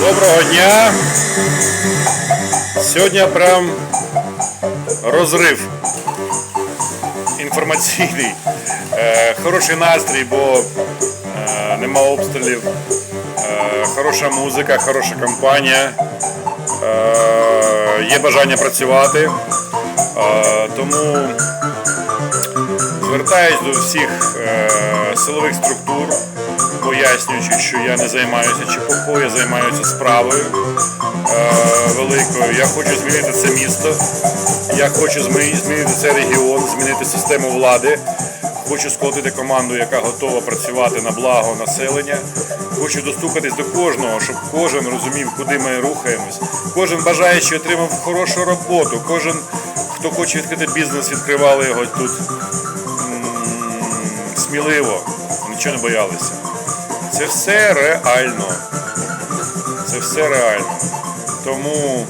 Доброго дня. Сьогодні прям розрив інформаційний. Е, хороший настрій, бо е, нема обстрілів. Е, хороша музика, хороша компанія. Є бажання працювати. Тому звертаюсь до всіх е, силових структур, пояснюючи, що я не займаюся ЧПК, я займаюся справою е, великою. Я хочу змінити це місто, я хочу змінити цей регіон, змінити систему влади. Хочу сколотити команду, яка готова працювати на благо населення. Хочу достукатись до кожного, щоб кожен розумів, куди ми рухаємось. Кожен бажаючий отримав хорошу роботу. Кожен, хто хоче відкрити бізнес, відкривали його тут сміливо, нічого не боялися. Це все реально. Це все реально. Тому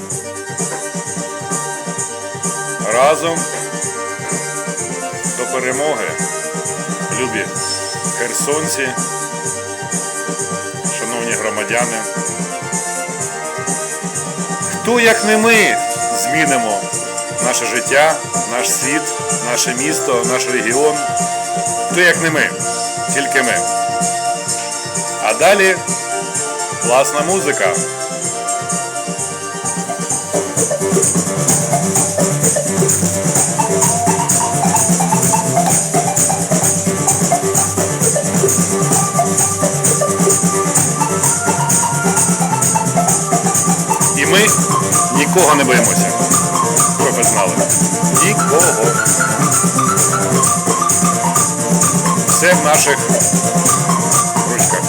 разом до перемоги, любі херсонці, шановні громадяни. Хто як не ми змінимо наше життя, наш світ, наше місто, наш регіон. Хто як не ми, тільки ми. А далі класна музика. І ми нікого не боїмося. Знали. Нікого. Все в наших ручках.